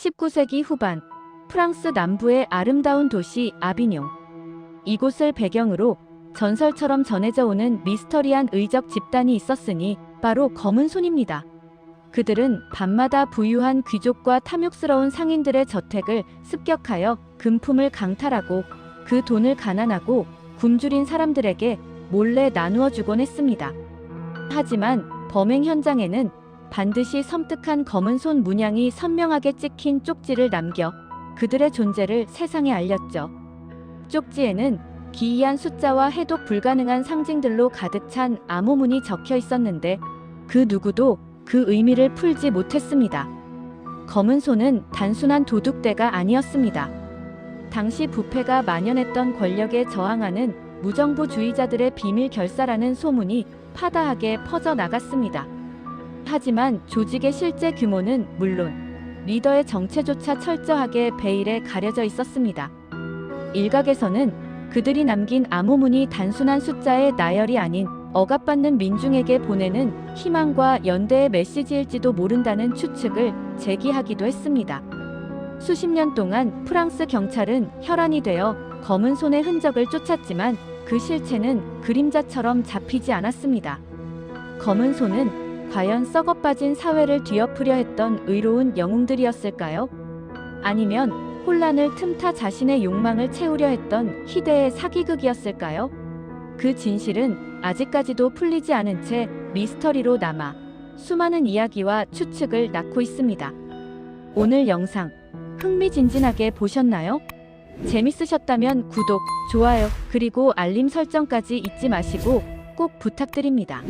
19세기 후반 프랑스 남부의 아름다운 도시 아비뇽. 이곳을 배경으로 전설처럼 전해져 오는 미스터리한 의적 집단이 있었으니 바로 검은 손입니다. 그들은 밤마다 부유한 귀족과 탐욕스러운 상인들의 저택을 습격하여 금품을 강탈하고 그 돈을 가난하고 굶주린 사람들에게 몰래 나누어 주곤 했습니다. 하지만 범행 현장에는 반드시 섬뜩한 검은 손 문양이 선명하게 찍힌 쪽지를 남겨 그들의 존재를 세상에 알렸죠. 쪽지에는 기이한 숫자와 해독 불가능한 상징들로 가득 찬 암호문이 적혀 있었는데 그 누구도 그 의미를 풀지 못했습니다. 검은 손은 단순한 도둑대가 아니었습니다. 당시 부패가 만연했던 권력에 저항하는 무정부주의자들의 비밀 결사라는 소문이 파다하게 퍼져 나갔습니다. 하지만 조직의 실제 규모는 물론 리더의 정체조차 철저하게 베일에 가려져 있었습니다. 일각에서는 그들이 남긴 암호문이 단순한 숫자의 나열이 아닌 억압받는 민중에게 보내는 희망과 연대의 메시지일지도 모른다는 추측을 제기하기도 했습니다. 수십 년 동안 프랑스 경찰은 혈안이 되어 검은 손의 흔적을 쫓았지만 그 실체는 그림자처럼 잡히지 않았습니다. 검은 손은 과연 썩어빠진 사회를 뒤엎으려 했던 의로운 영웅들이었을까요? 아니면 혼란을 틈타 자신의 욕망을 채우려 했던 희대의 사기극이었을까요? 그 진실은 아직까지도 풀리지 않은 채 미스터리로 남아 수많은 이야기와 추측을 낳고 있습니다. 오늘 영상 흥미진진하게 보셨나요? 재밌으셨다면 구독, 좋아요, 그리고 알림 설정까지 잊지 마시고 꼭 부탁드립니다.